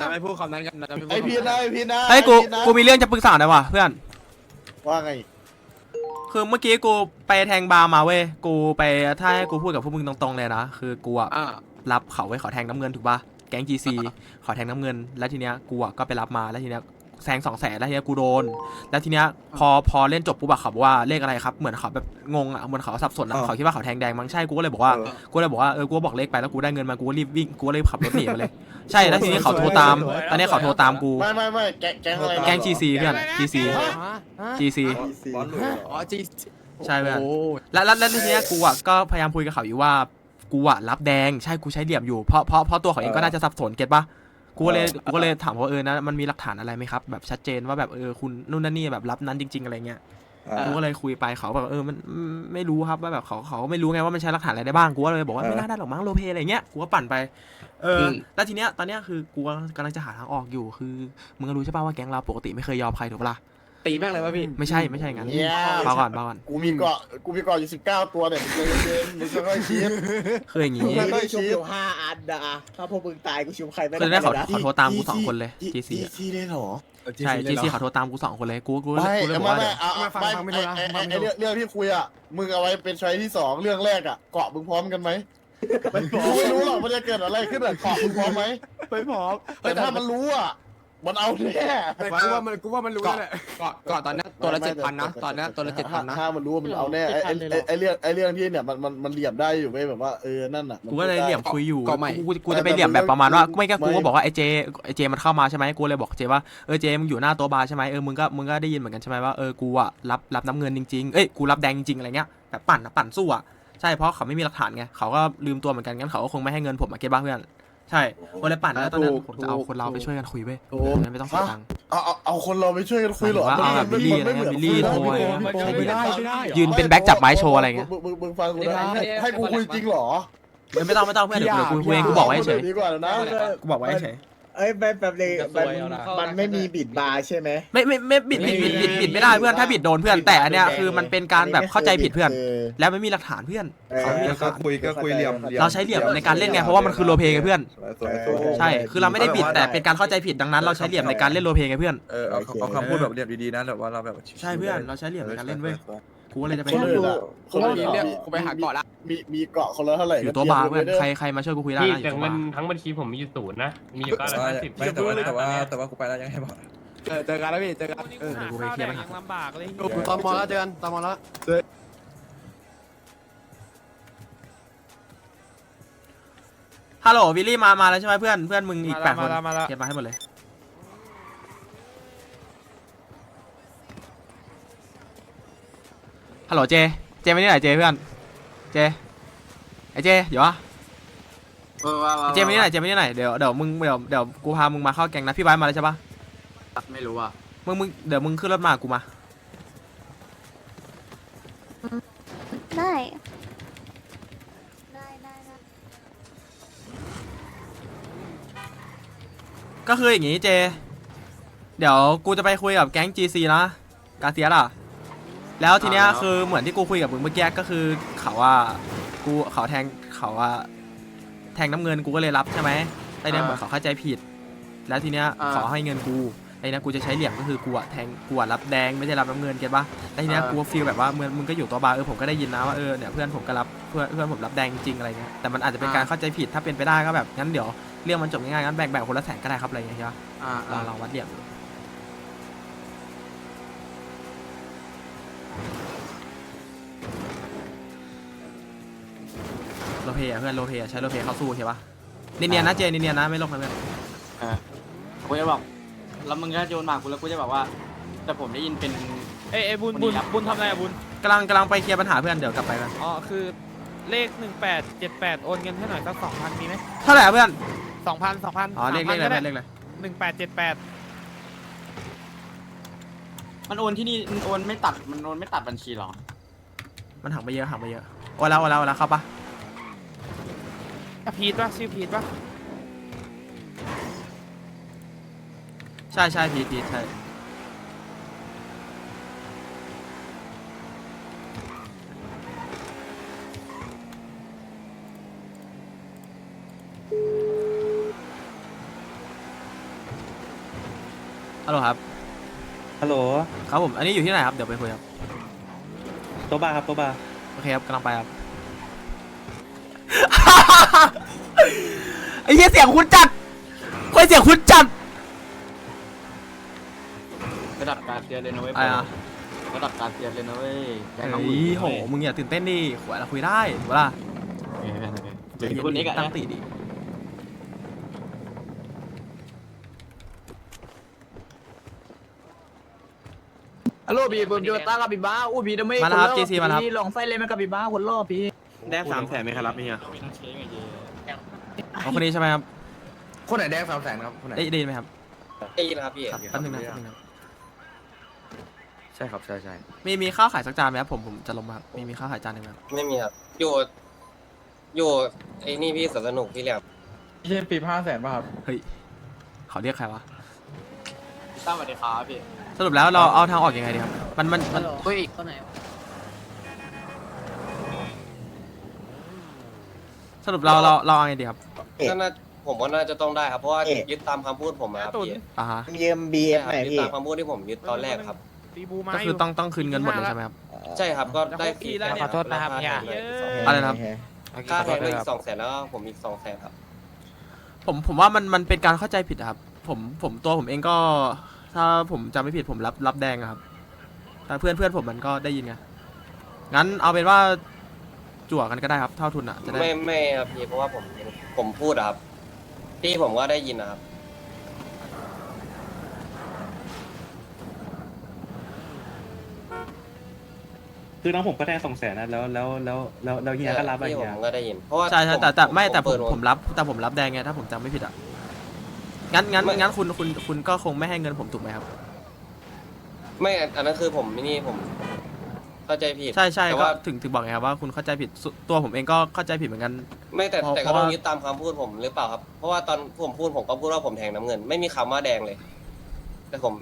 จะไม่พูดคำนั้นกันเราจะไม่พูดไอพี่นะไอพี่นะเฮ้ยกูไอ้พี่นะกูมีเรื่องจะปรึกษาหน่อยว่ะเพื่อน ว่าไงคือเมื่อกี้กูไปแทงบาร์มาเว้ยกูไปถ้าให้กูพูดกับพวกมึงตรงๆเลยนะคือกูอะอ่า รับเขาไว้ขอแทงน้ำเงินถูกปะแก๊ง GC ขอแทงน้ำเงินแล้วทีเนี้ยกูอะก็ไปรับมาแล้วทีเนี้ย แซงสองแสนแล้วทีเนี้ยกูโดน แล้วทีเนี้ยพอพอเล่นจบปุ๊บอะเขาบอกว่าเลขอะไรครับ เหมือนเขาแบบงงอะเหมือนเขาสับสนอะอ่าเขาคิดว่าเขาแทงแดงมั้งใช่กูก็เลยบอกว่า เออ กูเลยบอกว่าเออกูก็บอกเลขไปแล้วกูได้เงินมากูก็รีบวิ่งกูก็รีบขับรถหนีมาเลย ใช่แล้วทีนี้เขาโทรตามตอนนี้เขาโทรตามกู ไม่ไม่ไม่แก๊งแก๊งอะไรนะแก๊ง GC เพื่อน GC GC บอลหลุดเหรอ อ๋อจีใช่เพื่อน โอ้แล้วแล้วแล้วทีเนี้ยกูอะก็พยายามคุยกับเขาอยู่ว่ากูอะรับแดงใช่กูใช้เหลี่ยมอยู่เพราะเพราะเพราะตัวเขาเองก็น่าจะสับสนเก็ตปะ กูก็เลยกูก็เลยถามว่าเออนะมันมีหลักฐานอะไรไหมครับแบบชัดเจนว่าแบบเออคุณนู่นนั่นนี่แบบรับนั้นจริง ๆอะไรเงี้ยอ่ากูก็เลยคุยไปเขาแบบเออมันไม่รู้ครับว่าแบบเขาเขาไม่รู้ไงว่ามันใช้หลักฐานอะไรได้บ้างกูก็เลยบอกว่าไม่น่าได้หรอกมั้งโลเพอะไรเงี้ยกูก็ปั่นไปเออแล้วทีเนี้ยตอนเนี้ยคือกูกำลังจะหาทางออกอยู่คือมึงก็รู้ใช่ป่ะว่าแก๊งเราปกติไม่เคยยอมใครถูกปะล่ะ ตีแม่งเลยป่ะพี่ ไม่ใช่ไม่ใช่อย่างนั้นเนี่ยเบาก่อนเบาก่อนกูมีเกาะกูมีเกาะอยู่สิบเก้าตัวเนี่ยมึงใจเย็นๆมึงค่อยๆคิด คืออย่างงี้ ไม่ไม่ชุบอยู่ห้าอันนะถ้าพวกมึงตายกูชุบใครไม่คือได้ได้ขอเลยนะขอโทรตามกูสองคนเลย GC อะ จีได้เหรอ ใช่ GC ขอโทรตามกูสองคนเลยกูกูไม่กูเลยบไม่อกว่าไม่เดี๋ยว เอาไม่ฟังไม่ฟังไม่ไอ้รู้นะไอ้ฟังไม่ไอ้รู้เรื่องเรื่องที่คุยอะ มึงเอาไว้เป็นช้อยที่สองเรื่องแรกอะ เกาะมึงพร้อมกันไหมกูไม่รู้หรอกมันจะเกิดอะไรขึ้นอะเกาะมึงพร้อมไหมไม่พร้อมแต่ถ้ามันรู้อะ มันเอาแน่แต่กูว่ามันกูว่ามันรู้แล้วแหละเกาะเกาะตอนนี้ตัวละไม่เจ็ดพันนะแต่ตอนนี้ตัวละเจ็ดพันนะถ้ามันรู้ว่ามันเอาแน่ไอ้ไอ้ไอ้ไอ้เรื่องไอ้เรื่องที่เนี่ยมันมันมันเหลี่ยมได้อยู่ไหมแบบว่าเออนั่นอะกูก็เลยเหลี่ยมคุยอยู่ก็ไม่กูกูกูจะไปเหลี่ยมแบบประมาณว่าไม่ก็ไม่กูก็บอกว่าไอ้เจไอ้เจมันเข้ามาใช่ไหมกูเลยบอกเจว่าเออเจมึงอยู่หน้าโต๊ะบาร์ใช่ไหมเออมึงก็มึงก็ได้ยินเหมือนกันใช่ไหมว่าเออกูอะรับรับน้ำเงินจริงๆเอ้ยกูรับแดงจริงๆอะไรเงี้ยแบบปั่นอะปั่นสู้อะใช่เพราะเขาไม่มีหลักฐานไงเขาก็ลืมตัวเหมือนกันงั้นเขาก็คงไม่ให้เงินผมมาเก็ตบ้าเพื่อน ใช่กูเลยปั่นแล้วตอนนั้นผมจะเอาคนเราไปช่วยกันคุยเว้ยเออไม่ต้องเสียตังค์ เอาเอาเอาคนเราไปช่วยกันคุยเหรอหมายถึงว่าเอาแบบมันบิลลี่มันไม่เหมือนนะบิลลี่คุยโทรนะใช่ไม่ได้ไม่ได้ยืนเป็นแบ็คจับไม้โชว์อะไรเงี้ยมึงมึงมึงฟังกูนะไม่ได้ให้ให้กูคุยจริงเหรอเออไม่ต้องไม่ต้องเพื่อนเดี๋ยวเดี๋ยวกูคุยเองกูบอกไว้เฉยดีกว่านะกูบอกไว้เฉยเอ้ยแบบแบบเลยมันมันไม่มีบิดบาร์ใช่ไหม ไม่ไม่ไม่บิดบิดบิดบิดบิดไม่ได้เพื่อนถ้าบิดโดนเพื่อนแต่อันเนี้ยคือมันเป็นการแบบเข้าใจผิดเพื่อน แล้วไม่มีหลักฐานเพื่อนเออเขาไม่มีหลักก็ฐานคุยก็คุยเหลี่ยมเราใช้เหลี่ยมในการเล่นไงเพราะว่ามันคือโรลเพลย์ไงเพื่อนสวยสวยสวยใช่คือเราไม่ได้บิดแต่เป็นการเข้าใจผิดดังนั้น เราใช้เหลี่ยมในการเล่นโรลเพลย์ไงเพื่อนเออเอาเอาคำพูดแบบเหลี่ยมดีๆนะแบบว่าเราแบบใช่เพื่อนเราใช้เหลี่ยมในการเล่นเว้ย กูก็เลยจะไป คนอื่นอะคกูนว่าอื่นมีเรื่องมีกูไปหาเกาะละ มีมีเกาะคนละเท่าไหร่อยู่ตัวบาร์เพื่อนใครใครมาช่วยกูคุยได้พี่นะอแต่ยู่ตัวเงิบานร์ทั้งบัญชีผมมีอยู่ศูนย์นะ มีอยู่เก้าร้อยห้าสิบไม่แต่ว่าแต่ว่าแต่ว่ากูไปแล้วยังไงบอกเออเจอกันแล้วพี่เจอกันเออเดี๋ยวกูไปเคลียร์ปัญหาลำบากเลยกูตอนมอแล้วเจอกันตอนมอแล้วฮัลโหลวิลลี่มามาแล้วใช่ไหมเพื่อนเพื่อนมึงอีกแปดคนมาแล้วมาแล้วเคลียร์มาให้หมดเลย ฮัลโหลเจ เจไม่ได้ไหนเจเพื่อน เจ ไอเจเดี๋ยววะเออว่าเจไม่ได้ไหนเจไม่ได้ไหนเดี๋ยวเดี๋ยวมึงเดี๋ยวเดี๋ยวกูพามึงมาเข้าแก๊งนะพี่ไบร์ทมาแล้วใช่ปะไม่รู้อะมึงมึงเดี๋ยวมึงขึ้นรถมากูมา ได้ ได้ได้ได้ก็คืออย่างงี้เจ เดี๋ยวกูจะไปคุยกับแก๊ง GC นะ กาเซียสอะ แล้วทีเนี้ยคือเหมือนที่กูคุยกับมึงเมื่อกี้ก็คือเขาว่ากูเขาแทงเขาว่าแทงน้ำเงินกูก็เลยรับใช่ไหมแต่เนี้ยเหมือนเขาเข้าใจผิด แล้วทีเนี้ยขอให้เงินกูไอ้เนี้ยกูจะใช้เหลี่ยมก็คือกูอะแทงกูอะรับแดงไม่ใช่รับน้ำเงินเก็ตปะแล้วทีเนี้ยกูฟีลแบบว่าเมื่อมึงก็อยู่ตัวบาร์เออผมก็ได้ยินนะว่าเออเนี่ยเพื่อนผมก็รับเพื่อนเพื่อนผมรับแดงจริงอะไรเงี้ยแต่มันอาจจะเป็นการเข้าใจผิดถ้าเป็นไปได้ก็แบบงั้นเดี๋ยวเรื่องมันจบง่ายๆงั้นแบ่งแบ่งคนละแสนก็ได้ครับอะไรอย่างเงี้ยใช่ปะอ่าลองลองวัดเหลี่ยมดู เพย์อะเพื่อนโลเพย์อะใช้โลเพย์เข้าสู้ใช่ปะเนียนๆนะเจเนียนๆนะไม่ลงนะเพื่อนกูจะบอกแล้วมึงก็โยนหมากกูแล้วกูจะบอกว่า แต่ผมได้ยินเป็น เอ้ยเอ้ยบุญวันนี้บุญครับบุญทำอะไรอะบุญ กำลังกำลังไปเคลียร์ปัญหาเพื่อนเดี๋ยวกลับไปกันอ๋อ คือเลขหนึ่งแปดเจ็ดแปดโอนเงินให้หน่อยสักสองพันมีไหมเท่าไหร่อะเพื่อนสองพันสองพันอ๋อเลขเลขอะไรเพื่อนเลขอะไรหนึ่งแปดเจ็ดแปดมันโอนที่นี่มันโอนไม่ตัดมันโอนไม่ตัดบัญชีหรอมันหักไปเยอะหักไปเยอะโอ้แล้วโอ้แล้วโอ้แล้วเข้าปะ พีทป่ะชื่อพีทป่ะใช่ใช่พีทพีทใช่ฮัลโหลครับ ฮัลโหลครับผม อันนี้อยู่ที่ไหนครับ เดี๋ยวไปคุยครับ โตะบาร์ครับโตะบาร์ โอเคครับกำลังไปครับ อ้เหี้ยเสียงคุณจัดเฮ้ยเสียงคุณจัดระดับการเซียนเลยนะเว้ยอะไรอะระดับการเซียนเลยนะเว้ยแกเฮ้น้องหมื่นยโหมึงอย่าตื่นเต้นดิขวเราคุยได้ถูกปะล่ะโอเคโอเคเดี๋ยวคุณนิกอะตั้งนะติดิฮัลโหลบีผมอยู่ตากับบีบ้าอู้บีทำไมมาแล้วครับ GC มาแล้วครับลองไส้เลยมันกับบีบ้าคนรอบพี่แดงสามแสนไหมครับเนี่ยเอาคนนี้ใช่ไหมครับคนไหนแดงสามแสนครับคนไหนได้ได้ยินไหมครับได้ยินครับพี่ครับแป๊บนึงนะแป๊บนึงนะใช่ครับใช่ใช่มีมีข้าวขายสักจานไหมครับผมผมจะลงมาครับมีมีข้าวขายจานหนึ่งไหมครับไม่มีครับอยู่อยู่ไอ้นี่พี่สวนสนุกพี่เหลี่ยมไม่ใช่ปีห้าแสนป่ะครับ เฮ้ยเขาเรียกใครวะตั้งสวัสดีครับพี่สรุปแล้วเราเอาทางออกยังไงดีครับมันมันมัน เฮ้ยส รุปเราเราเราเอาไงดีครับก็น่าผมว่าน่าจะต้องได้ครับ เพราะว่ายึดตามคำพูดผมมาครับตุนพี่อ่าฮะยืมบีเอฟหน่อยยึดพี่ตามคำพูดที่ผมยึดตอนแรกครับ ตีบูมาก็คือต้องต้องคืนเงินหมดเลยใช่ไหมครับ ใช่ครับก็ได้จะครบทีแล้วเนี่ยขอโทษนะครับเนี่ยอะไรนะครับ ค่าแทงเลยอีกสองแสนแล้วก็ผมอีกสองแสนครับ ผมผมว่ามันมันเป็นการเข้าใจผิดอะครับ ผมผมตัวผมเองก็ ถ้าผมจำไม่ผิดผมรับรับแดงอะครับ แต่เพื่อนเพื่อนผมมันก็ได้ยินไงงั้นเอาเป็นว่า จั่วกันก็ได้ครับเท่าทุนอะจะได้ไม่ไม่ครับพี่เพราะว่าผมผมพูดอะครับพี่ผมก็ได้ยินนะครับ คือน้องผมก็แทงสองแสนนะแล้วแล้วแล้วแล้วแล้วเฮียก็รับอะไรพี่ผเงี้ย มก็ได้ยิน เพราะว่าใช่ใช่แต่แต่ไม่แต่ผมเปิดผมรับแต่ผมรับแดงไงถ้าผมจำไม่ผิดอะงั้นงั้นไม่ งั้นคุณคุณคุณก็คงไม่ให้เงินผมถูกไหมครับ ไม่อันนั้นคือผมนี่ผม เข้าใจผิดใช่ใช่แต่ก็ว่าถึงถึงบอกไงครับว่าคุณเข้าใจผิดส่วนตัวผมเองก็เข้าใจผิดเหมือนกัน ไม่แต่เพราะแต่เพก็ราะต้องว่า ยึดตามคำพูดผมหรือเปล่าครับ เพราะว่าตอนผมพูดผมก็พูดว่าผมแทงน้ำเงิน ไม่มีคำว่าแดงเลย แต่ผม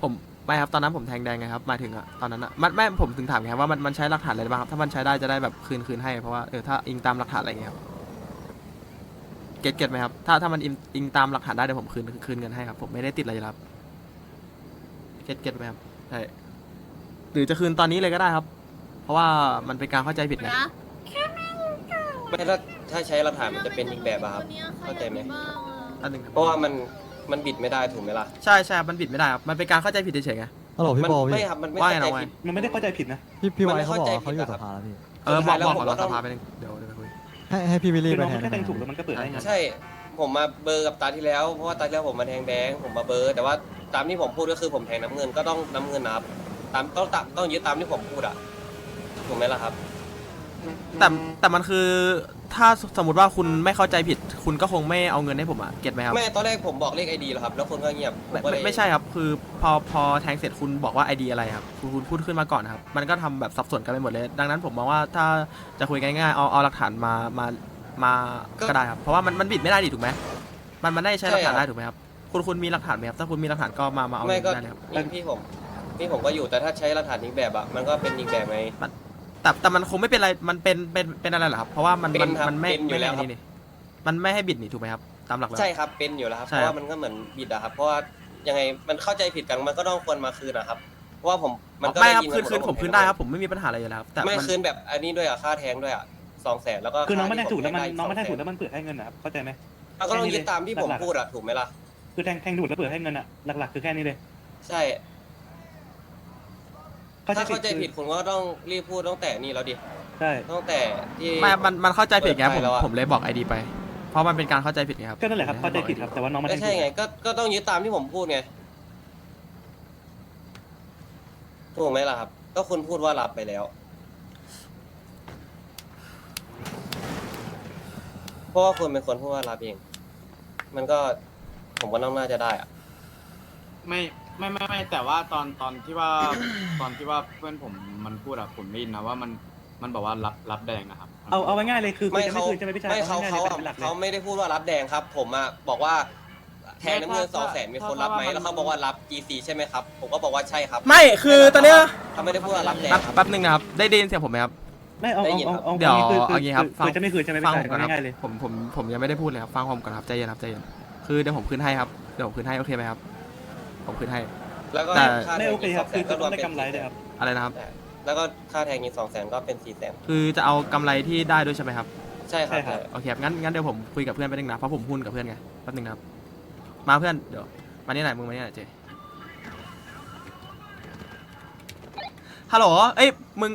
ผมไม่ครับตอนนั้นผมแทงแดงไงครับหมายถึงอะตอนนั้นอะมันไม่ผมถึงถามไงครับว่ามันมันใช้หลักฐานอะไรบ้างครับถ้ามันใช้ได้จะได้แบบคืนคืนให้เพราะว่าเออถ้าอิงตามหลักฐานอะไรเงี้ยครับเก็ตเก็ตไหมครับถ้าถ้ามันอิงอิงตามหลักฐานได้เดี๋ยวผมคืนคืนเงินให้ครับผมไม่ได้ติดอะไรอยู่แล้วครับเก็ตเก็ตไหมครับใช่ หรือจะคืนตอนนี้เลยก็ได้ครับ เพราะว่ามันเป็นการเข้าใจผิดไงไม่ถ้าถ้าใช้หลักฐานมันจะเป็นอีกแบบอะครับ เข้าใจไหม อันหนึ่งครับเพราะว่ามันมันบิดไม่ได้ถูกไหมล่ะใช่ใช่ครับมันบิดไม่ได้ครับมันเป็นการเข้าใจผิดเฉยๆไง ฮัลโหลพี่มันบอลไม่พี่ครับมันไม่ว่าเข้าไงใจน้องไว้ผิดมันไม่ได้เข้าใจผิดนะ พี่พี่มันไว้ไม่เขาบอกว่าเข้าใจเขาอยู่ผิสดอะภาแล้วพี่ เออบอกสุดท้ายแล้วบอกผมขอรก็อต้สองภาไปหนึ่งเดี๋ยวเดี๋ยวไปคุย ให้ให้พี่วิลลี่คือไปน้องแทมันนแค่แทงนะถูกแล้วมันก็เปิดให้ไง ใช่ ผมมาเบอร์กับตาที่แล้ว เพราะว่าตาที่แล้วผมมาแทงแดง ผมมาเบอร์ แต่ว่าตามที่ผมพูดก็คือผมแทงน้ำเงินก็ต้องน้ำเงินนะครับ ตามต้องตามต้องยึดตามที่ผมพูดอะถูกไหมล่ะครับ แต่แต่มันคือถ้าสมมติว่าคุณไม่เข้าใจผิด คุณก็คงไม่เอาเงินให้ผมอะเก็ตไหมครับแม่ตอนแรกผมบอกเลขไอดีแล้วครับ แล้วคนก็เงียบผไม่ก็เลไม่ยไม่ใช่ครับ คือพอพอแทงเสร็จคุณบอกว่าไอดีอะไรครับคุณคุณพูดขึ้นมาก่อนครับ มันก็ทำแบบสับสนกันไปหมดเลย ดังนั้นผมมองว่าถ้าจะคุยง่ายๆเอาเอาหลักฐานมามามาก็ได้ครับ เพราะว่ามันมันบิดไม่ได้ดิถูกไหมมันมันได้ใช้หลักฐานได้ถูกไหมครับ คุณคุณมีหลักฐานไหมครับ ถ้าคุณมีหลักฐานก็มามาเอาไม่เงินก็ได้เลยครับนี่พี่ผม นี่ผมก็อยู่แต่ถ้าใช้หลักฐานอีกแบบอะมันก็เป็นอีกแบบไง แต่แต่มันคงไม่เป็นอะไร มันเป็นเป็นเป็นอะไรเหรอครับ เพราะว่ามันเป็มันนครับมันไม่เป็นอยู่ไม่แล้ว ให้นี่นี่มันไม่ให้บิดนี่ถูกไหมครับ ตามหลักแล้ว ใช่ครับเป็นอยู่แล้วครับใช่เพราะครับว่ามันก็เหมือนบิดอะครับเพราะว่ายังไงมันเข้าใจผิดกันมันก็ต้องควรมาคืนนะครับเพราะว่าผมมันก็ไม่ครับด้ยิคืนกัคืนว่าผมคืนได้ครับผมไม่มีปัญหาอะไรอยู่แล้วครับแต่ไม่มัน คืนแบบอันนี้ด้วยอะค่าแทงด้วยอะสองแสนแล้วก็คือน้องไม่ค่าแทงถูกแล้วมันด้น้องไม่แทงถูก200,000แล้วมันเปิดให้เงินนะครับเข้าใจไหม เอาก็ต้องยึดตามที่ผมหลักๆ พูดอะถูกไหมล่ะ คือแทงแทงถูกแล้วเปิดให้เงินอะหลักๆคือแค่นี้เลย ใช่ ถ้าเข้าใจผิดคุณก็ต้องรีบพูดตั้งแต่นี่แล้วดิใช่ ตั้งแต่ที่ ไม่มันมันเข้าใจผิดไงเปิผดมไปแล้วอะ ผมเลยบอกไอดีไป เพราะมันเป็นการเข้าใจผิดไงครับก็นั่นแหละครับเข้าใจผิดครับ แต่ว่าน้องไม่ไม่แทงใช่ถูกไงก็ก็ต้องยึดตามที่ผมพูดไงถูกไหมล่ะครับ ก็คุณพูดว่ารับไปแล้ว เพราะว่าคุณเป็นคนพูดว่ารับเอง มันก็ผมก็ต้องน่าจะได้อะไม่ ไม่ไม่ไม่แต่ว่าตอนตอนที่ว่า ตอนที่ว่าเพื่อนผมมันพูดอะผมได้ยินนะว่ามันมันบอกว่ารับรับแดงนะครับเอาเอาง่ายๆเลยคือคือไม่จะไม่เขาคืนใช่ไหมพี่ชายไม่เขาง่ยๆเขาลยอะเป็นหลักเลยเขาไม่ได้พูดว่ารับแดงครับ ผมอะบอกว่าแทนน้ำเงินสองแสนมีคนรับไหมถ้าแล้วเขาบอกว่ารับ GC ใช่ไหมครับ ผมก็บอกว่าใช่ครับไม่คือตอนเนี้ยเขาไม่ได้พูดว่ารับแดงแป๊บครับ แป๊บนึงนะครับ ได้ได้ยินเสียงผมไหมครับ ไม่เอาได้เอายินเอาครับเอาเดี๋ยวคือเอางี้ครับฟังคือจะไม่คืนใช่ไหมฟังพี่ผชามยก่อนครับง่ายๆเลยผมผมผมยังไม่ได้พูดเลยครับ ฟังผมก่อนครับ ใจเย็นครับ ใจเย็น คือเดี๋ยวผมคืนให้ครับ เดี๋ยวผมคืนให้โอเคไหมครับ ผมคืนให้ แล้วก็แต่ ค่าแทไม่งโอเคอีกคสรัอบงแสคือนก็ก็รวมได้เป็นกำไรเลยครับ อะไรนะครับใช่แล้วก็ค่าแทงอีกสองแสนก็เป็นสี่แสนคือจะเอากำไรที่ได้ด้วยใช่ไหมครับ ใช่ครับใช่ครับ โอเคครับงั้นงั้นเดี๋ยวผมคุยกับเพื่อนไปบนึงนะ เพราะผมหุ้นกับเพื่อนไงแป๊บนึงนะครับ มาเพื่อน เดี๋ยว มานี่หน่อยมึงมานี่หน่อยเจฮัลโหล เอ้ย มึง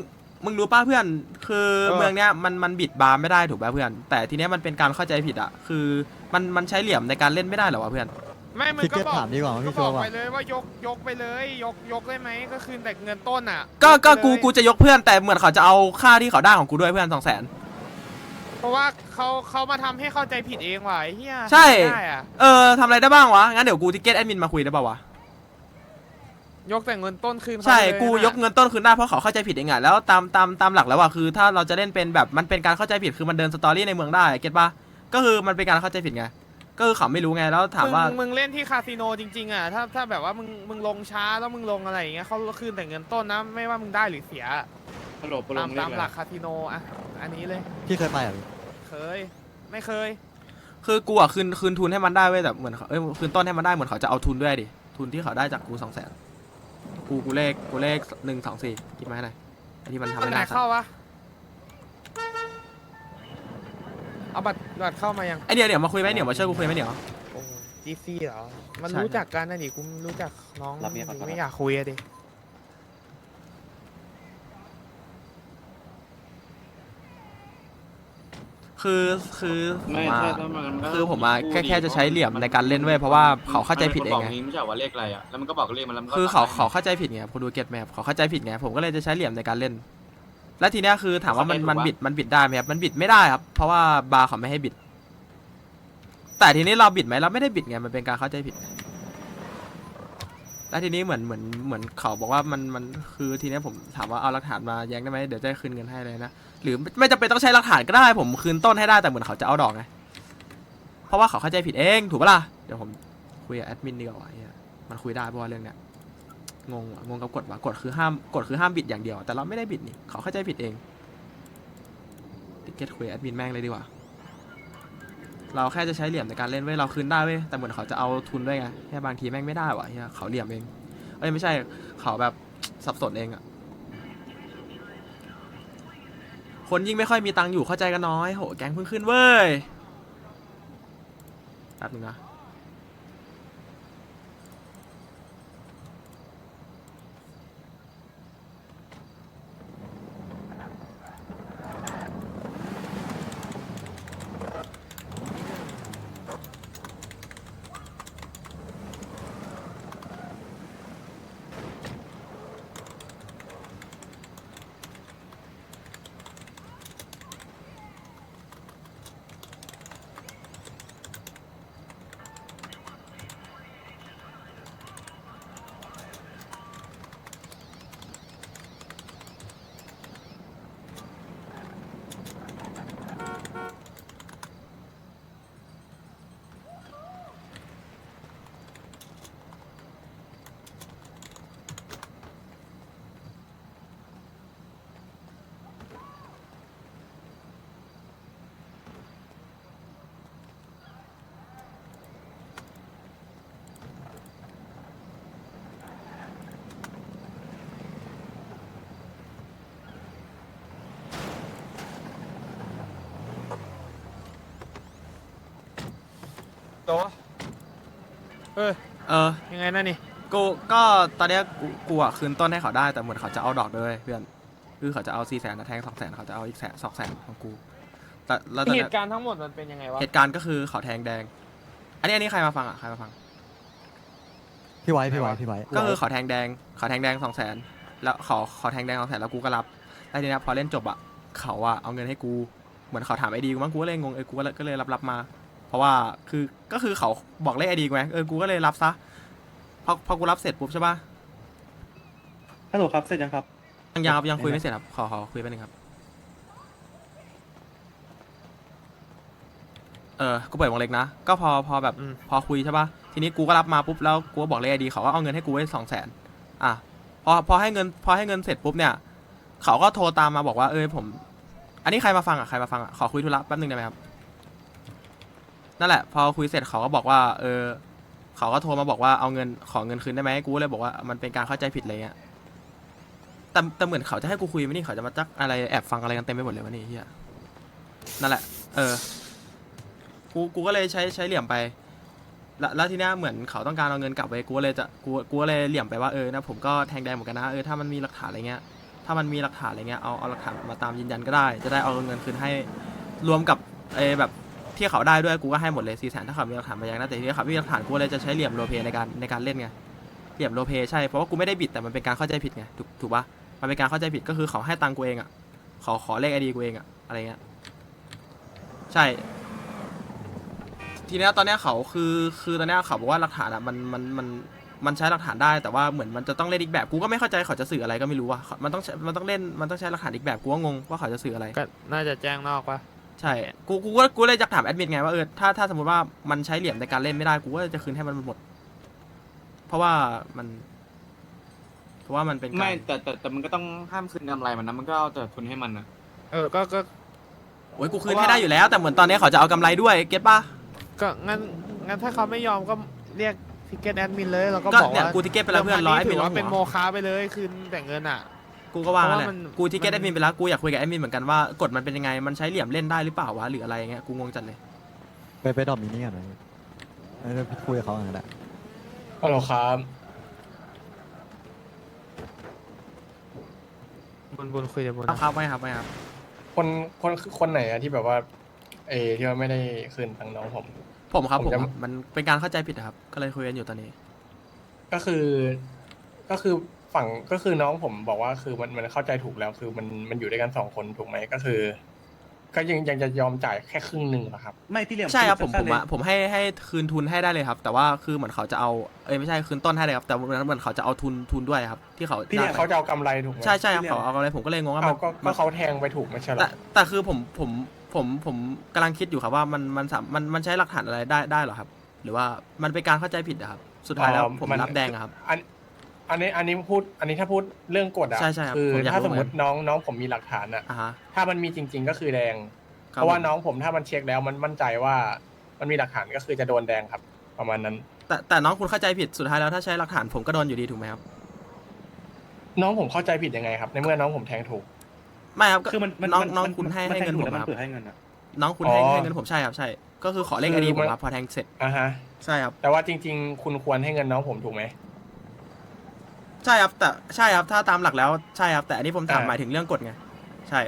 มึงรู้ป่ะเพื่อน คือเออ เมืองเนี้ยมัน มันบิดบาร์ไม่ได้ถูกป่ะเพื่อน แต่ทีเนี้ยมันเป็นการเข้าใจผิดอะคือ มัน มันใช้เหลี่ยมในการเล่นไม่ได้เหรอวะเพื่อน ไม่มึงพี่ก็เกตบอกถามดีกว่าว่าพี่ก็บอกชัวร์ป่ะ ไปเลยว่ายกยกไปเลย ยกยกได้ไหมก็คืนแต่เงินต้นอะก็ยก็ไปกูเลยกูจะยกเพื่อนแต่เหมือนเขาจะเอาค่าที่เขาได้ของกูด้วยเพื่อนสองแสน เพราะว่าเขาเขามาทำให้เข้าใจผิดเองว่ะไอ้เหี้ยใช่ ไม่ได้อะเออทำอะไรได้บ้างวะ งั้นเดี๋ยวกูทิเก็ตแอดมินมาคุยได้ป่าวะ ยกแต่เงินต้นคืนเขาใช่ ไปเลยกูนะยกเงินต้นคืนได้เพราะเขาเข้าใจผิดเองอะแล้วตามตามตามหลักแล้วอะคือ ถ้าเราจะเล่นเป็นแบบมันเป็นการเข้าใจผิดคือมันเดินสตอรี่ในเมืองได้เก็ตปะก็คือมันเป็นการเข้าใจผิดไง ก็คือเขาไม่รู้ไงแล้วถามว่า งมึงเล่นที่คาสิโนจริงๆอะถ้าถ้าแบบว่ามึงมึงลงช้าแล้วมึงลงอะไรอย่างเงี้ยเขาคืนแต่เงินต้นนะไม่ว่ามึงได้หรือเสียฮัลโหลปลตามงเรียตากมอะไรหลักคาสิโนอะอันนี้เลยพี่เคยไปเหรอพี่เคย ไม่เคย คือกูอะคืนคืนทุนให้มันได้เว้ยแต่เหมือนเขาเอ้ยคืนต้นให้มันได้เหมือนเขาจะเอาทุนด้วยดิทุนที่เขาได้จากกูสองแสนกูกูเลขกูเลขหนึ่งสองสี่คิดมาให้หน่อยไอ้ที่มันทำเอาไม่ไหนได้เข้าวะ เอาบัตรบัตรเข้ามายังไอเดี๋ยวเดี๋ยวมาคุยไหมเดี๋ยวมาช่วยกูคุยไหมเดี๋ยว โอ้จีซีเหรอ มันใช่ รู้จักกันนะดิกูรู้จักน้องรับเมียก่อนไม่อยากคุยอะดิคือคือผมไม่ว่าใช่ถ้ามันก็คือผมอะแค่แค่จะใช้เหลี่ยมในการเล่นเว้ยเพราะว่าเขาเข้าใจผิดเองไง มันไม่ใช่ว่าเลขอะไรอะแล้วมันก็บอกเลขมันแล้วมันก็คือเขาตัดเขาเข้าใจผิดไงคุณดูเก็ตไหมครับเขาเข้าใจผิดไงผมก็เลยจะใช้เหลี่ยมในการเล่น และทีเนี้ยคือถามว่ามันเข้าใจถูกมันปะบิดมันบิดได้ไหมครับมันบิดไม่ได้ครับ เพราะว่าบาร์เขาไม่ให้บิด แต่ทีนี้เราบิดไหมเราไม่ได้บิดไงมันเป็นการเข้าใจผิดไงและทีนี้เหมือนเหมือนเหมือนเขาบอกว่ามันมันคือทีเนี้ยผมถามว่าเอาหลักฐานมาแย้งได้ไหมเดี๋ยวจะคืนเงินให้เลยนะหรือไม่ไม่จำเป็นต้องใช้หลักฐานก็ได้ ผมคืนต้นให้ได้แต่เหมือนเขาจะเอาดอกไงเพราะว่าเขาเข้าใจผิดเอง ถูกปะล่ะเดี๋ยวผมคุยกับแอดมินดีกว่าไอ้เหี้ยมันคุยได้เพราะว่าเรื่องเนี้ย งงว่ะงงกับกฎว่ะกฎคือห้ามกฎคือห้ามบิดอย่างเดียว แต่เราไม่ได้บิดนี่เขาเข้าใจผิดเองติเก็ตคุยแอดมินแม่งเลยดีกว่า เราแค่จะใช้เหลี่ยมในการเล่นเว้ยเราคืนได้เว้ยแต่เหมือนเขาจะเอาทุนด้วยไงแค่บางทีแม่งไม่ได้ว่ะเฮียเขาเหลี่ยมเองเอ้ยไม่ใช่เขาแบบสับสนเองอะคนยิ่งไม่ค่อยมีตังค์อยู่เข้าใจกันน้อยโหแก๊งเพิ่งขึ้นเว้ยแป๊บนึงนะ โตเออเออ ยังไงนะนี่ กูก็ตอนเนี้ยกูกูอะคืนต้นให้เขาได้แต่เหมือนเขาจะเอาดอกด้วยเพื่อนคือเขาจะเอาสี่แสนนะแทงสองแสนเขาจะเอาอีกแสนสองแสนของกูแต่แล้วตอนเหเนี้ยตุการณ์ทั้งหมดมันเป็นยังไงวะ เหตุการณ์ก็คือเขาแทงแดง อันนี้อันนี้ใครมาฟังอะใครมาฟัง พี่ไว้พี่ไว้พี่ไว้ก็คือเขาแทงแดงเขาแทงแดงสองแสนแล้วเขาเขาแทงแดงสองแสนแล้วกูก็รับแล้วทีเนี้ยพอเล่นจบอะเขาอะเอาเงินให้กูเหมือนเขาถามไอดีกูมั้งกูก็เลยงงเออกูก็เลยก็เลยรับรับมา เพราะว่าคือก็คือเขาบอกเลขไอดีกูไงเออกูก็เลยรับซะพอพอกูรับเสร็จปุ๊บใช่ปะฮัลโหลครับ เสร็จยังครับ ยังยังครับยังคุยไม่เสร็จครับขอขอคุยแป๊บนึงครับเออกูเปิดวงเล็กนะก็พอพอแบบอืมพอคุยใช่ปะทีนี้กูก็รับมาปุ๊บแล้วกูก็บอกเลขไอดีเขาก็เอาเงินให้กูไว้สองแสนอะพอพอให้เงินพอให้เงินเสร็จปุ๊บเนี่ย เขาก็โทรตามมาบอกว่าเออผม อันนี้ใครมาฟังอะใครมาฟังอะขอคุยธุระแป๊บนึงได้ไหมครับ นั่นแหละ พอคุยเสร็จเขาก็บอกว่า เออ เขาก็โทรมาบอกว่าเอาเงินขอเงินคืนได้ไหมกูเลยบอกว่ามันเป็นการเข้าใจผิดอะไรเงี้ยแต่แต่เหมือนเขาจะให้กูคุยไหมนี่เขาจะมาจักอะไรแอบฟังอะไรกันเต็มไปหมดเลยวะนี่เฮียนั่นแหละ เออ กูกูก็เลยใช้ใช้เหลี่ยมไป แล้วแล้วทีเนี้ยเหมือนเขาต้องการเอาเงินกลับไปกูเลยจะกูกูเลยเหลี่ยมไปว่าเออนะผมก็แทงแดงเหมือนกันนะเออถ้ามันมีหลักฐานอะไรเงี้ยถ้ามันมีหลักฐานอะไรเงี้ยเอาเอาหลักฐานมาตามยืนยันก็ได้ จะได้เอาเงินคืนให้รวมกับเออแบบ ที่เขาได้ด้วยกูก็ให้หมดเลยสี่แสนถ้าเขามีหลักฐานมายังนะแต่ทีนี้เขาไม่มีหลักฐานกูเลยจะใช้เหลี่ยมโรเพในการในการเล่นไงเหลี่ยมโรเพใช่เพราะว่ากูไม่ได้บิดแต่มันเป็นการเข้าใจผิดไงถูกถูกปะมันเป็นการเข้าใจผิดก็คือเขาให้ตังค์กูเองอะขอขอเลขไอดีกูเองอะอะไรเงี้ยใช่ ทีนี้ตอนนี้เขาคือคือตอนนี้เขาบอกว่าหลักฐานอะมันมันมันมันใช้หลักฐานได้แต่ว่าเหมือนมันจะต้องเล่นอีกแบบกูก็ไม่เข้าใจเขาจะสื่ออะไรก็ไม่รู้ว่ามันต้องมันต้องเล่นมันต้องใช้หลักฐานอีกแบบกูก็งงว่าเขาจะสื่ออะไรก็น่าจะแจ้งนอกปะ ใช่ กู กูก็กูเลยจะถามแอดมินไงว่าเออ ถ้า ถ้าสมมติว่ามันใช้เหลี่ยมในการเล่นไม่ได้ กูก็จะคืนให้มันหมด เพราะว่ามัน เพราะว่ามันเป็นการไม่แต่แต่แต่มันก็ต้องห้ามคืนกำไรมันนะ มันก็เอาแต่ทุนให้มันนะ เออ ก็ ก็ โอ้ยกูคืนให้ได้อยู่แล้ว แต่เหมือนตอนนี้เขาจะเอากำไรด้วย เก็ตปะก็ งั้น งั้นถ้าเขาไม่ยอมก็เรียกทิกเก็ตแอดมินเลย แล้วก็ก็บอกเนี่ยว่ากูทิเก็ตไปแล้วเพื่อนร้อยถืเป็นอร้อว่ายเป็นโมหัวฆะไปเลย คืนแต่เงินอะ กูก็ว่างั้นแหละเพราะว่ามันกูทิเก็ตมัแอนดมินไปแล้วกูอยากคุยกับแอดมินเหมือนกันว่ากฎมันเป็นยังไงมันใช้เหลี่ยมเล่นได้หรือเปล่าวะหรืออะไรเงี้ยกูงงจัดเลยไปไปดรอปมินี่ก่อนนะเออพี่คุยกับเขาอย่างนั้นแหละฮัลโหลครับบุญบุญคุยกับบุญครับครับไม่ครับไม่ครับคนคนคนไหนอะที่แบบว่าเอที่ว่าไม่ได้คืนตังค์น้องผม ผมครับผมผมจะ ครับมันเป็นการเข้าใจผิดอะครับ ก็เลยคุยกันอยู่ตอนนี้ ก็คือ ก็คือ ฝั่งก็คือน้องผมบอกว่าคือมันมันเข้าใจถูกแล้ว คือมันมันอยู่ด้วยกันสองคนถูกไหมก็คือ ก็ยังยังจะยอมจ่ายแค่ครึ่งหนึ่งเหรอครับ ไม่พี่เหลี่ยมใช่ครับผมพูดผมสั้นๆอะผมให้ให้คืนทุนให้ได้เลยครับ แต่ว่าคือเหมือนเขาจะเอาเอ้ยไม่ใช่คืนต้นให้เลยครับแต่เหมือนเหมือนเขาจะเอาทุนทุนด้วยครับ ที่เขาพี่ได้เนี่ยเขาจะเอากำไรถูกไหมใช่ใช่ครับพี่เหลี่ยมเขาเอาอะไรผมก็เลยงงว่าเอามันก็ก็เขาแทงไปถูกไม่ใช่เหรแต่อแต่คือผมผมผมผมกำลังคิดอยู่ครับว่ามันมันสามมันมันใช้หลักฐานอะไรได้ได้เหรอครับ หรือว่ามันเป็นการเข้าใจผิดอะครับ สุดท้ายแล้วอ๋อผมมันรับแดงอะครับ อัน อันนี้อันนี้พูด อันนี้ถ้าพูดเรื่องกฎอะใช่ใช่ครับคือผมอยากถ้ารู้สมมติเหมือนกัน น้องน้องผมมีหลักฐานอะอ่าฮะถ้ามันมีจริง ๆ ก็คือแดงคเพบราะว่าผมน้องผมถ้ามันเช็คแล้วมันมั่นใจว่า มันมีหลักฐานก็คือจะโดนแดงครับ ประมาณนั้น แต่แต่น้องคุณเข้าใจผิดสุดท้ายแล้วถ้าใช้หลักฐานผมก็โดนอยู่ดีถูกไหมครับน้องผมเข้าใจผิดยังไงครับ ในเมื่อน้องผมแทงถูก ไม่ครับก็คือมันมันน้องมัน้องมัคุณให้มัให้เงินแทผมถูกแล้วครับเปิดให้เงินอะน้องคุณให้อ๋อให้เงินผมใช่ครับใช่ ก็คือขอเลขไอดีคือผมัมนครับพอแทงเสร็จอ่าฮะ ใช่ครับแต่ว่าจริง ๆ คุณควรให้เงินน้องผมถูกไหม ใช่ครับแต่ใช่ครับถ้าตามหลักแล้วใช่ครับแต่อันนี้ผมถามอ่า หมายถึงเรื่องกฎไงใช่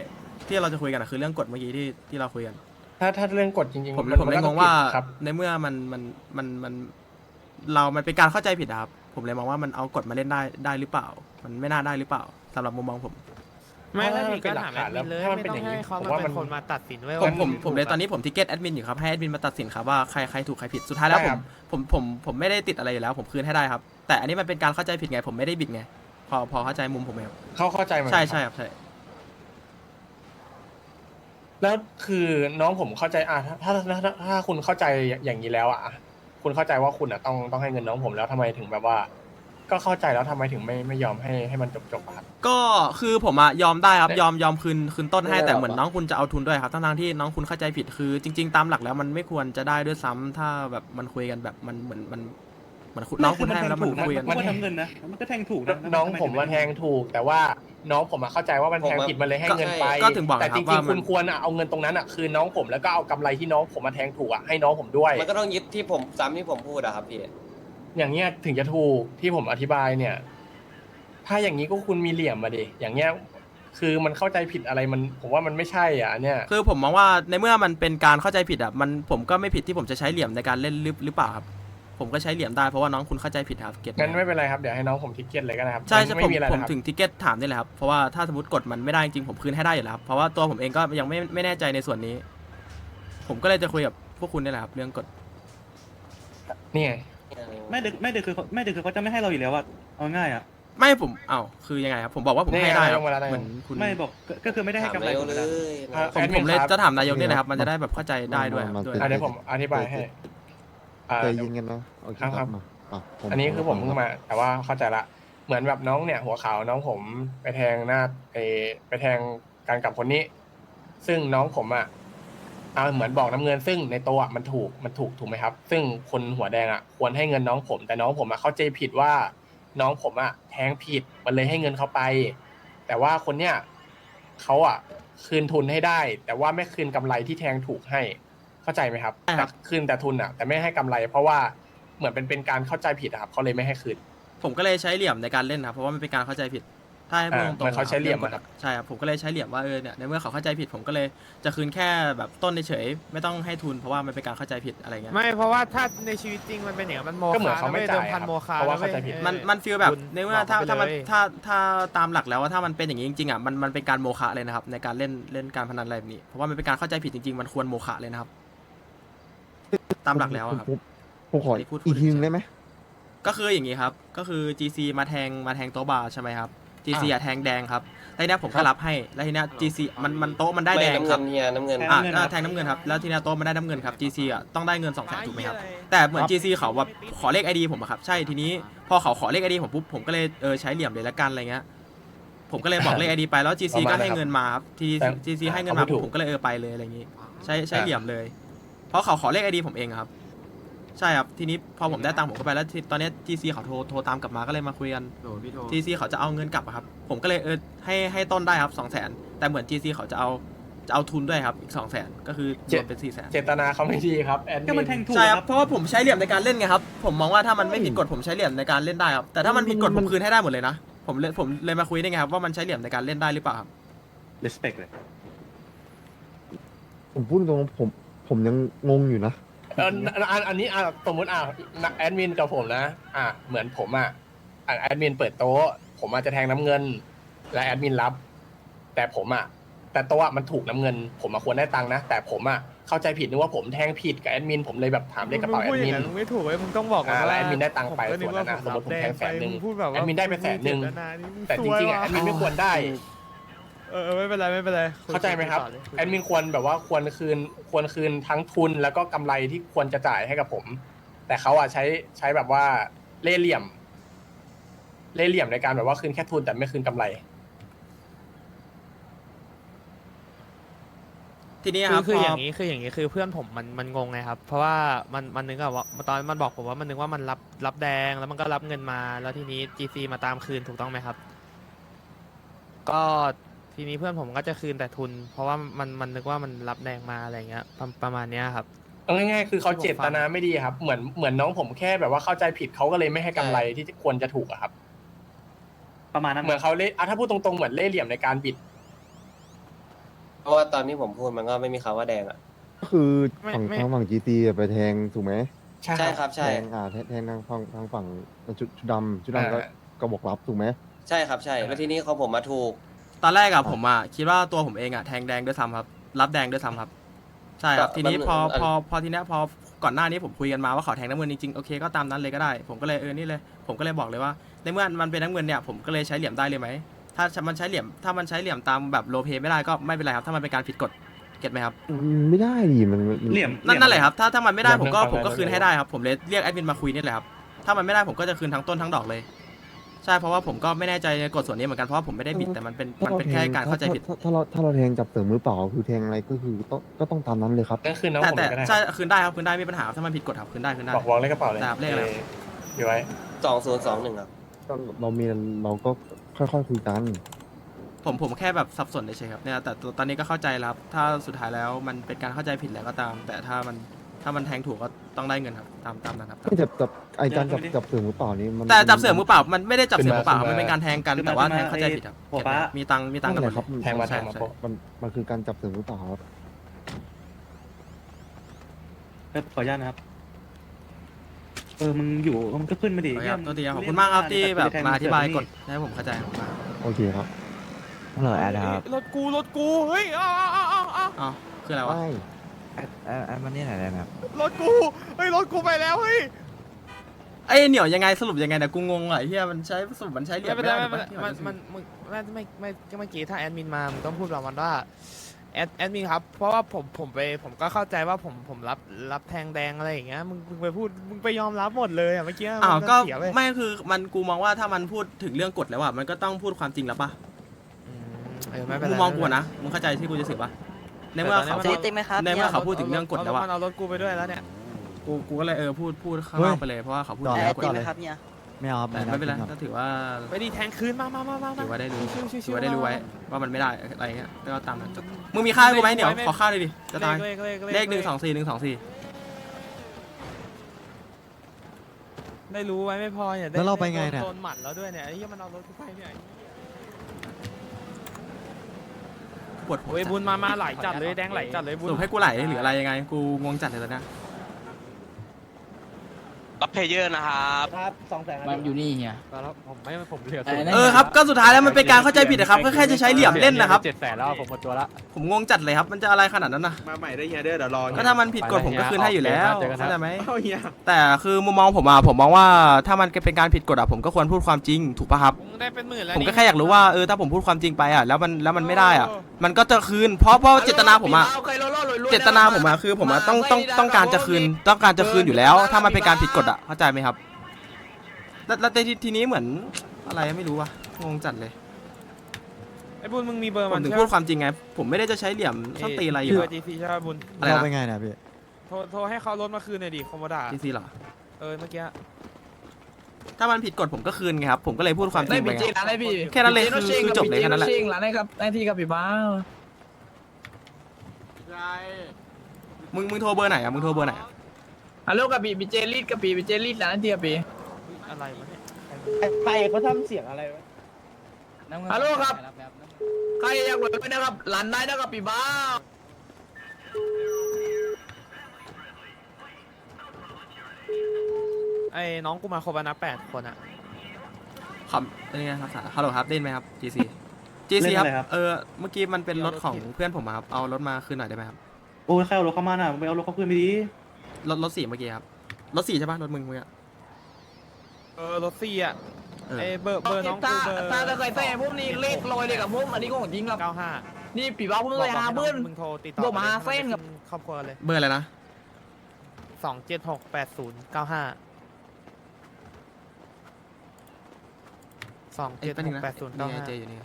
ที่เราจะคุยกันอะคือเรื่องกฎเมื่อกี้ที่ที่เราคุยกัน ถ้าถ้าเรื่องกฎจริงๆผมนผมเลยก็งต้องงว่าผิดครับ ในเมื่อมันมันมันมันเรามันเป็นการเข้าใจผิดอะครับ ผมเลยมองว่ามันเอากฎมาเล่นได้ได้หรือเปล่า มันไม่น่าได้หรือเปล่าสำหรับมุมมองผม ไม่เพราะถ้าว่าผิดก็ถามแอดมินเลยถ้ามันไม่เป็นต้อองย่างนี้ให้เขาผมมาว่าเป็มันนคนมาตัดสินไว้ผมว่าผมผิดผมถูกเลยอะตอนนี้ผมทิเก็ตแอดมินอยู่ครับให้แอดมินมาตัดสินครับว่าใครใครถูกใครผิดสุดท้ายแล้วได้ผครัมบผมผมผมไม่ได้ติดอะไรอยู่แล้ว ผมคืนให้ได้ครับ แต่อันนี้มันเป็นการเข้าใจผิดไงผมไม่ได้บิดไงพอพอเข้าใจมุมผมไหมครับเขาเข้าใจไหมใช่ใช่ครับใช่แล้วคือน้องผมเข้าใจอะถ้าถ้าถ้าถ้าคุณเข้าใจอย่างนี้แล้วอะคุณเข้าใจว่าคุณอะต้องต้องให้เงินน้องผมแล้วทำไมถึงแบบว่า ก็เข้าใจแล้วทำไมถึงไม่ไม่ยอมให้ให้มันจบจบๆอะครับ ก็คือผมอะยอมได้ครับได้ยอมยอมคืนคืนต้นให้ไม่ได้แต่หรอกเหมือนน้องคุณจะเอาทุนด้วยครับทั้งๆที่น้องคุณเข้าใจผิดคือ จริง ๆ ตามหลักแล้วมันไม่ควรจะได้ด้วยซ้ำถ้าแบบมันคุยกันแบบมันเหมือนมันเหมือนคุณน้องคุณให้แล้วมันคุยกัน มันก็ทำเงินนะ มันก็แทงถูกนะน้องผมมาแทงถูก แต่ว่าน้องผมอะเข้าใจว่ามันแทงผมอะผิดมันเลยให้เงินไปก็ถึงบอกแต่ครัจบริงว่าๆมัคุน ณควรอะเอาเงินตรงนั้นอะคืนน้องผมแล้วก็เอากำไรที่น้องผมมาแทงถูกอะให้น้องผมด้วย มันก็ต้องยึดที่ผมซ้ำที่ผมพูดอะครับพี่ อย่างเงี้ยถึงจะถูกที่ผมอธิบายเนี่ย ถ้าอย่างนี้ก็คุณมีเหลี่ยมมาดิอย่างเงี้ยคือมันเข้าใจผิดอะไรมันผมว่ามันไม่ใช่อะอันเนี่ย คือผมมองว่าในเมื่อมันเป็นการเข้าใจผิดอะมันผมก็ไม่ผิดที่ผมจะใช้เหลี่ยมในการเล่นหรือหรือเปล่าครับ ผมก็ใช้เหลี่ยมได้เพราะว่าน้องคุณเข้าใจผิดครับเก็ตไหมงั้นไม่เป็นไรครับเดี๋ยวให้น้องผมทิกเก็ตเลยก็ได้ครับใช่ใช่ไม่ผมมีอะไรผมนะครับถึงทิเก็ตถามนี่แหละครับเพราะว่าถ้าสมมติกฎมันไม่ได้จริงผมคืนให้ได้อยู่แล้วครับเพราะว่าตัวผมเองก็ยังไม่ไม่แน่ใจในส่วนนี้ ผมก็เลยจะคุยกับพวกคุณนี่แหละครับเรื่องกฎนี่ไง ไม่เด็กไม่เด็กคือไม่เด็กคือเขาจะไม่ให้เราอยู่แล้วอะเอาง่ายอะไม่ผมเอ้าคือยังไงครับผมบอกว่าผมให้ได้ครับนี่ไงลงมาแล้วเหมือนคุณไม่บอกก็ก็คือไม่ได้ให้ถามกำไรนายกผมเลนะยอะผมแอดมิผมเลยครับจะถามนายกนี่นะครับ มันจะได้แบบเข้าใจได้ด้วยครับด้วยอะเดี๋ยวผมอธิบายให้อ่าใจเดี๋ยวเย็นกันนะโอเคครับครับ มาอะอันนี้คือผมเพิ่งมา แต่ว่าเข้าใจละ เหมือนแบบน้องเนี่ย หัวขาวน้องผมไปแทงหน้าเออไปแทงการกับคนนี้ ซึ่งน้องผมอะ อ่าเหมือนบอกน้ำเงินซึ่งในโต๊ะอะมันถูกมันถูกถูกไหมครับ ซึ่งคนหัวแดงอะควรให้เงินน้องผม แต่น้องผมอะเข้าใจผิดว่าน้องผมอะแทงผิดมันเลยให้เงินเขาไป แต่ว่าคนเนี้ยเขาอะคืนทุนให้ได้ แต่ว่าไม่คืนกำไรที่แทงถูกให้ เข้าใจไหมครับใช่ครับ คืนแต่ทุนอะ แต่ไม่ให้กำไร เพราะว่าเหมือนเป็นเป็นการเข้าใจผิดอะครับเขาเลยไม่ให้คืน ผมก็เลยใช้เหลี่ยมในการเล่นครับเพราะว่ามันเป็นการเข้าใจผิด ถ้าให้พูดอ่าตรงๆมันเขาใช้เหลี่ยมกฎอะ ครับใช่ครับผมก็เลยใช้เหลี่ยมว่าเออเนี่ยในเมื่อเขาเข้าใจผิดผมก็เลยจะคืนแค่แบบต้นเฉยๆไม่ต้องให้ทุนเพราะว่ามันเป็นการเข้าใจผิดอะไรเงี้ย ไม่เพราะว่าถ้าในชีวิตจริงมันเป็นอย่างนั้นมันโมก็เหมือนฆะเขาไม่นะว้จ่ายดิพันครับโมฆะเพราะว่านะเข้าใจผิด ว้ยมันเออมันฟีลแบบคุณในเมื่อบอกถ้าไปถ้ามันเลยถ้าถ้าตามหลักแล้วว่าถ้ามันเป็นอย่างนี้จริงๆอะมันมันเป็นการโมฆะเลยนะครับในการเล่นเล่นการพนันอะไรแบบนี้เพราะว่ามันเป็นการเข้าใจผิดจริงๆ มันควรโมฆะเลยนะครับ ตามหลักแล้วอะครับ ผมผมขอไม่พูดอีกทีนึงได้ไหมก็คืออย่างนี้ครับ ก็คือ GC มาแทงมาแทงโต๊ะบาร์ใช่ไหมครับ GC อะแทงแดงครับแล้วทีเนี้ยผมก็รับให้แล้วทีเนี้ย GC มันมันโต๊ะมันได้ไม่แดงน้ำคเงิรับนเฮียน้ำเงิน อะอะแทงน้ำเงินครับแล้วทีเนี้ยโต๊ะมันได้น้ำเงินครับ GC อะต้องได้เงิน2องแสนถูกไหมครับแต่เหมือน GC เขาแบบขอเลข ID ผมอะครับใช่ทีนี้พอเขาขอเลข ID ผมปุ๊บผมก็เลยเออใช้เหลี่ยมเลยละกันอะไรเงี้ยผมก็เลยบอกเลข ID ไปแล้ว GC ประมาณก็ให้นะครับเงินมาครับทีแต่ GC ให้เงินมาเอาไม่ถูปุ๊บกผมก็เลยเออไปเลยอะไรอย่างงี้ ใช้ใช้อะเหลี่ยมเลย เพราะเขาขอเลข ID ผมเองอะครับ ใช่ครับ ทีนี้พอผมได้ตังค์ผมก็ไปแล้วทีตอนเนี้ย GC เขาโทรโทรตามกลับมาก็เลยมาคุยกันโหพี่โท GC เขาจะเอาเงินกลับอะครับ ผมก็เลยเออให้ให้ต้นได้ครับสองแสนแต่เหมือน GC เขาจะเอาจะเอาทุนด้วยครับอีกสองแสนก็คือรวมเป็นสี่แสนเจตนาเขาไม่ดีครับแอดก็มิมันแทงนถูกใช่คครัรับบ เพราะว่าผมใช้เหลี่ยมในการเล่นไงครับผมมองว่าถ้ามันไม่ผิดกฎผมใช้เหลี่ยมในการเล่นได้ครับแต่ถ้ามันผิดกฎผมคืนให้ได้หมดเลยนะผมเลยผมเลยมาคุยได้ไงครับว่ามันใช้เหลี่ยมในการเล่นได้หรือเปล่าครับ respect เลยผมพูดตรงๆผมผมยังงงอยู่นะ เอออันอันอันนี้อะสมมติอะแอดมินกับผมนะ อะเหมือนผมอะอะแอดมินเปิดโต๊ะ ผมอาจจะแทงน้ำเงิน และแอดมินรับ แต่ผมอะ แต่โต๊ะอะมันถูกน้ำเงิน ผมอะควรได้ตังค์นะ แต่ผมอะเข้าใจผิดนึกว่าผมแทงผิดกับแอดมินผมเลยแบบถามเลขกระเป๋าแอมึงพูดดอย่ามิงน นั้นมึงไม่ถูกเว้ยมึงต้องบอกก่อนอ่าแล้วว่าแอดมินได้ตังค์ไปผมก็นึกว่าส่วนนั้นผมนะรับสมมุติผมแทงแสนหนึ่งดไปมึพูดแบบว่าแอดมินได้ไปแสนหนึ่งมึพูดเจตานี่มึแต่จริงๆอะแอดมินไม่ควรได้เออ เออไม่เป็นไรไม่เป็นไรยเข้าใจไหมครับต่อเลยยแอดมินควรแบบว่าควรคืนควรคืนทั้งทุนแล้วก็กำไรที่ควรจะจ่ายให้กับผม แต่เขาอะใช้ใช้แบบว่าเล่ห์เหลี่ยม เล่ห์เหลี่ยมในการแบบว่าคืนแค่ทุนแต่ไม่คืนกำไร ทีนี้คืครัอบคือพออย่างนี้คืออย่างนี้คือเพื่อนผมมันมันงงไงครับ เพราะว่ามันมันนึกอะว่าตอนมันบอกผมว่ามันนึกว่ามันรับรับแดงแล้วมันก็รับเงินมา แล้วทีนี้ GC มาตามคืนถูกต้องไหมครับ ก็ ทีนี้เพื่อนผมก็จะคืนแต่ทุน เพราะว่ามันมันนึกว่ามันรับแดงมาอะไรเงี้ยประประมาณเนี้ยครับ เอาง่ายๆคือเขาเจตนาไม่ดีครับ เหมือนเหมือนน้องผมแค่แบบว่าเข้าใจผิดเขาก็เลยไม่ให้กำไรที่ควรจะถูกอะครับ ประมาณนั้นเหมือนเขาเล่อะถ้าพูดตรงๆเหมือนเล่ห์เหลี่ยมในการบิด เพราะว่าตอนที่ผมพูดมันก็ไม่มีคำว่าแดงอะ ก็คือไม่ฝั่งไม่ ทางฝั่งจีตีไปแทงถูกไหมใช่ใช่คครับรับใช่แทงอ่าแทงแทงทางฝั่งทางฝั่งชุดชุดดำชุดดำก็อ่า ก็บอกรับถูกไหม ใช่ครับใช่ แล้วทีนี้เขาผมมาถูก ตอนแรกอะผมอะคิดว่าตัวผมเองอะแทงแดงด้วยซ้ำครับ รับแดงด้วยซ้ำครับ ใช่ครับก็ทีนี้มันพออันพอพอทีเนี้ยพอก่อนหน้านี้ผมคุยกันมาว่าเขาแทงน้ำเงินจริงๆโอเคก็ตามนั้นเลยก็ได้ ผมก็เลยเออนี่เลย ผมก็เลยบอกเลยว่าในเมื่อมันเป็นน้ำเงินเนี่ยผมก็เลยใช้เหลี่ยมได้เลยไหมถ้ามันใช้เหลี่ยมถ้ามันใช้เหลี่ยมตามแบบโลเพไม่ได้ก็ไม่เป็นไรครับถ้ามันเป็นการผิดกฎเก็ตไหมครับอืมไม่ได้ดิมันมันเหลี่ยมนั่นนั่นแหละครับถ้าถ้ามันไม่ได้ผมก็เหลี่ยมผมก็คืนให้ได้ครับผมเลยเรียกแอดมินมาคุยนี่แหละครับถ้ามันไม่ได้ผมก็จะคืนทั้งต้นทั้งดอกเลย ใช่เพราะว่าผมก็ไม่แน่ใจในกฎส่วนนี้เหมือนกันเพราะว่าผมไม่ได้บิดแต่มันเป็นมันเป็นแค่การเข้าใจผิด ถ้ถ้าเราถ้าเราแทงจับเสริมมือเปล่าคือแทงอะไรก็คือต้องก็ต้องตามนั้นเลยครับนั่นคือน้องแต่ผมแต่ก็ได้ใช่คืนได้ครับคืนได้ไม่มีปัญหาครับถ้ามันผิดกฎครับคืนได้คืนได้ บอกวางเลขกระเป๋าเลยครับเลขอะไรอยู่ไว้สองศูนย์สองหนึ่งครับก็เรามีเราก็ค่อยๆคุยกัน ผมผมแค่แบบสับสนเฉยๆครับเนี่ยแต่ตอนนี้ก็เข้าใจแล้วครับถ้าสุดท้ายแล้วมันเป็นการเข้าใจผิดแล้วก็ตาม แต่ถ้ามัน ถ้ามันแทงถูกก็ต้องได้เงินครับตามตามนั้นครับ ไม่จับจับไอการจับจับเสริมมือเปล่านี่มันแต่จับเสือมือเปล่ามันไม่ได้จับเสือมือเปล่าขึ้นมามันเป็นการแทงกันขึ้นมาแต่ว่าขึ้นมาแทงเข้าใจผิดครับหัวฟ้ามีตังค์มีตังค์นั่กันนหแหมดละครับแทงมาใช่แทงมาใช่โปะมันมันคือการจับเสริมมือเปล่าครับเออขออนุญาตนะครับ เออมึงอยู่มึงก็ขึ้นมาดิขออนุญาตเยตัวทีครับขอบคุณมากครับที่แบบมาอธิบายกฎเให้ผมเข้าใจขอบคุณมากโอเคครับฮัลโหลแอดครับรถกูรถกูเฮ้ยเอาเอาเอาเอาเอาอ๋อคืออะไรวะไม่แอดแอดแอดมันนี่ไหนได้ไหมครับรถกูเฮ้ยรถกูไปแล้วเฮ้ย ไอ้เหนียวยังไงสรุปยังไงเนี่ยกูงงอะไอ้เฮียมันใช้สรุปมันใช้เหลี่ยไม่มเป็นไรด้ไม่เป็นไรถูกปะมันมันมึงไม่ไม่ไม่ก็เมื่อกี้ถ้าแอดมินมามึงต้องพูดประมาณว่าแอดแอดมินครับ เพราะว่าผมผมไปผมก็เข้าใจว่าผมผมรับรับแทงแดงอะไรอย่างเงี้ยมึงมึงไปพูดมึงไปยอมรับหมดเลยอะเมื่อกี้อ้าวมันก็เสียเว้ยไม่คือมันกูมองว่าถ้ามันพูดถึงเรื่องกฎแล้วอะมันก็ต้องพูดความจริงแล้วปะอืมเออไม่เป็นไรกูมองกูอะนะมึงเข้าใจที่กูจะสื่อปะ ในเมื่อเขาแต่ตอนนี้มันพูดเต็มไหมครับในเมื่อเขาพูดถึงเรื่องกฎแล้วมัอะนเอารถกูไปด้วยแล้วเนี่ยกูกูก็เลยเออพูดพูดข้างเฮ้นยอกไปเลยเพราะว่าเขาพูดจอดถึงแล้เรื่วองกฎจอดเลยไม่เอาครับแต่ไม่เป็นไรอาก็ถือว่าไปดีแทงคืนมามามามาถือว่าได้รู้ชิวๆชิวๆถือว่าได้รู้ไว้มาว่ามันไม่ได้อะไรเงี้ยก็ตามนั้นมึงมีค่าให้กูไหมเดี๋ยวไม่ขอค่าเลยดิจะตายเลขเลขเลขหนึ่งสองสี่หนึ่งสองสี่ได้รู้ไว้ไม่พอเนี่ยด้แล้วเราไปไงเนี่ยโดนหมัดแล้วด้วยเนี่ยไอ้เหี้ยมันเอารถกูไปเนี่ย ปวดหัวโอ้ยบุญมามาไหลจัดเลยแดงไหลจัดเลยสบุญรุปให้กูไหลหรืออะไรยังไง กูงงจัดเลยตอนเนี้ย รับเพเยอร์นะครับครับสองแสนมันอยู่นี่เฮียแล้วผมไม่ผมเหลืออะไรนะเออครับก็สุดท้ายแล้วมันเป็นการเข้าใจผิดนะครับก็แค่จะใช้เหลี่ยมเล่นนะครับเจ็ดแสนแล้วผมหมดตัวละผมงงจัดเลยครับมันจะอะไรขนาดนั้นนะมาใหม่ได้เฮียเด้อเดี๋ยวรอก็ถ้ามันผิดกฎผมก็คืนให้อยู่แล้วเจอกันครับเข้าใจไหมเอาเฮียแต่คือมุมมองผมอะผมมองว่าถ้ามันเป็นการผิดกฎอะผมก็ควรพูดความจริงถูกปะครับมึงได้เป็นหมื่นแล้วผมก็นี่แค่อยากรู้ว่าเออถ้าผมพูดความจริงไปอะแล้วมันแล้วมันไม่ได้อะมันก็จะคืนเพราะเพราะเจตนาผมอะเจตนาผมอะคือผมอะต้องต้องต้องการจะคืนต้องการจะคืนอยู่แล้ว ถ้ามันเป็นการผิดกฎอะเข้าใจไหมครับแล้วแล้วแต่ทีทีนี้เหมือนอะไรไม่รู้วะงงจัดเลยไอ้บุญมึงมีเบอร์ผมัมนถึงใช่พูดปะความจริงไง ผมไม่ได้จะใช้เหลี่ยมส้นตีนอะไรอยู่เบออะร์จีซีใช่ป่ะบุญอะไรเรานะไปไงเนี่ยพี่ โทรโทรให้เขารถมาคืนหน่อยดิคอมโบดาดีซีเหรอ เออเมื่อกี้ ถ้ามันผิดกฎผมก็คืนไงครับ ผมก็เลยพูดความจริงไปไงร้านได้พี่แค่นั้นเลยคือคือจบเลยแค่นั้นแหละร้านได้ครับหน้าที่กับพี่บ้ามึงมึงโทรเบอร์ไหนอะมึงโทรเบอร์ไหนอะ ฮัลโหลกับพี่พี่เจลิดกับพี่พี่เจลิดร้านที่กับพี่อะไรวะเนี่ยใครเขาทำเสียงอะไรวะฮัลโหลครับ ใครอยากรวยไปนะครับร้านได้นะครับพี่บ้าไอ้น้องกูมาครบแล้วนะแปดคนอะครับนี่ไงครับสารฮัลโหลครับได้ยินไหมครับ GC GC ครับ เออ เมื่อกี้มันเป็นรถของเพื่อนผมอะครับ เอารถมาคืนหน่อยได้ไหมครับ โอ้ยใครเอารถเข้ามาน่ะไปเอารถเข้าคืนไปดิ รถรถสีเมื่อกี้ครับ รถสีใช่ปะรถมึงเมื่อกี้เออรถซี่อะเออไอ้เบอร์เบอร์น้องกูตาเบอร์ตาจะเคยใส่พวกนี้เลขลอยเลยกับพวกอันนี้ของจริงครับเก้าห้านี่พี่บ้าพวกเลยหาเบิ้ลมึงโทรติดต่อบอกมาเลยเส้นกับ ครอบครัวเลยเบอร์อะไรนะสองเจ็ดหกแปดศูนย์เก้าห้าสองเอ้ยเจ็ดแป๊บหนึงกนะแปดศูนย์นี่เก้าไงห้าเจอยู่นี่ไง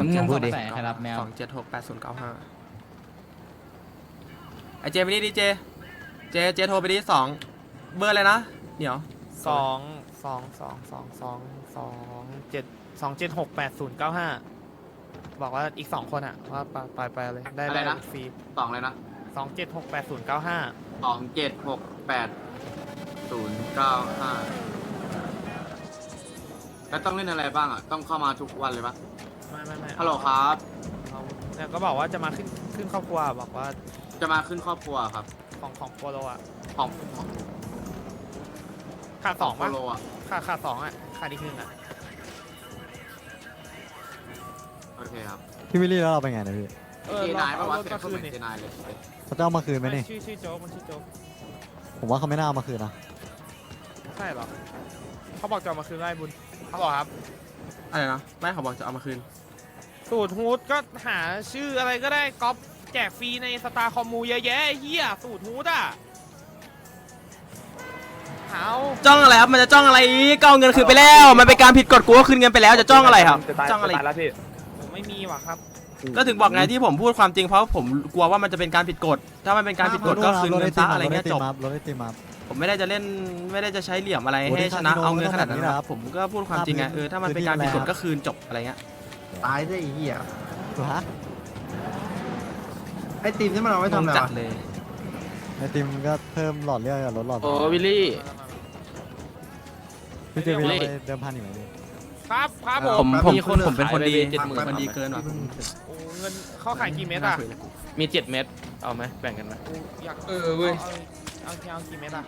มึงพูดดิสองเจ็ดหกแปดศูนย์เก้าห้าไอเจไปดิดิเจ เจเจโทรไปดิสองเบอร์อะไรนะเดี๋ยวสองสองสองสองสองสองเจ็ดสองเจ็ดหกแปดศูนย์เก้าห้าบอกว่าอีกสองคนอะว่าไปไปไปเลยได้อะไรได้นะ ฟรีสองเลยนะสองเจ็ดหกแปดศูนย์เก้าห้าสองเจ็ดหกแปดศูนย์เก้าห้าแล้วต้องเล่นอะไรบ้างอะ ต้องเข้ามาทุกวันเลยปะไม่ไม่ไม่ฮัลโหลครับ เอาเนี่ยก็บอกว่าจะมาขึ้นขึ้นครอบครัวบอกว่าจะมาขึ้นครอบครัวครับ ของของโปโลอะของของขาดสองโปปะโลอะขาดขาดสองอะขาดอีกหนึ่งอะโอเคครับพี่วิลลี่แล้วเราไปไงเนี่ยพี่เออเจลองนายปะเอาวะรถเสียมางเขาคืเหมืนอนนี่เจนายเลยเขาจะเอามาคืนไหมนี่ชื่อชื่อโจ๊กมันชื่อโจ๊กผมว่าเขาไม่น่าเอามาคืนนะใช่เหรอเขาบอกจะเอามาคืนได้บุญเขาบอกครับอะไรนะไม่เขาบอกจะเอามาคืนสูตรฮูดก็หาชื่ออะไรก็ได้ก๊อป แจกฟรีในสตาร์คอมมูเยอะแยะไอ้เฮียสูตรฮูดอะเอาจ้องอะไรครับ มันจะจ้องอะไรอีกก็เอาเงินคืนไปแล้ว มันเป็นการผิดกฎกูก็คืนเงินไปแล้วจะจ้องอะไรครับจ้องอะไรผมไม่มีว่ะครับ ก็ถึงบอกไงที่ผมพูดความจริงเพราะผมกลัวว่ามันจะเป็นการผิดกฎ ถ้ามันเป็นการผิดกฎก็คืนเงินซะอะไรเงี้ยจบ รถไอติมครับ ผมไม่ได้จะเล่นไม่ได้จะใช้เหลี่ยมอะไรโอ้ให้ที่ชนะคาสิโนเอาเงินขนาดนั้นไม่ต้องแบบนี้คนะครัรับบผมก็พูดความจริงไงเออถ้ามันเป็นการผิดกฎก็คืนจบอะไรเงี้ยตายได้เหี้ยถูกฮะ ไอติมนี่มันเอาไว้งทำงอะไรจัดเลย ไอติมก็เพิ่มหลอดเลือดกับลดหลอดโอ้วิลลี่ พี่เจวิลลี่ไปเดิมพันอยู่ไหนพี่ครับครับผผมมผมมีคนผมเป็นคนดีขายไปเจ็ดหมื่นคนดีเกินว่ะโอ้เงินเข้าขายกี่เม็ดอะคุยเลยกูมีเจ็ดเม็ดเอาไหมแบ่งกันไหมกูอยากเออเว้ย เอาเอาเอากี่เม็ดอะ